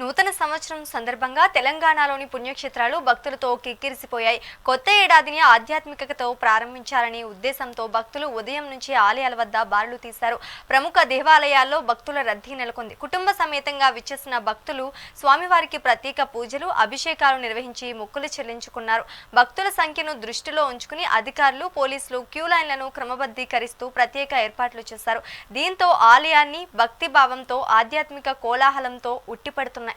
నూతన సంవత్సరం సందర్భంగా తెలంగాణలోని పుణ్యక్షేత్రాలు భక్తులతో కిక్కిరిసిపోయాయి. కొత్త ఏడాదిని ఆధ్యాత్మికతతో ప్రారంభించాలనే ఉద్దేశంతో భక్తులు ఉదయం నుంచి ఆలయాల వద్ద బారులు తీశారు. ప్రముఖ దేవాలయాల్లో భక్తుల రద్దీ నెలకొంది. కుటుంబ సమేతంగా విచ్చేసిన భక్తులు స్వామివారికి ప్రత్యేక పూజలు అభిషేకాలు నిర్వహించి మొక్కులు చెల్లించుకున్నారు. భక్తుల సంఖ్యను దృష్టిలో ఉంచుకుని అధికారులు పోలీసులు క్యూ లైన్లను క్రమబద్ధీకరిస్తూ ప్రత్యేక ఏర్పాట్లు చేశారు. దీంతో ఆలయాన్ని భక్తి భావంతో ఆధ్యాత్మిక కోలాహలంతో ఉట్టిపడుతున్నాయి.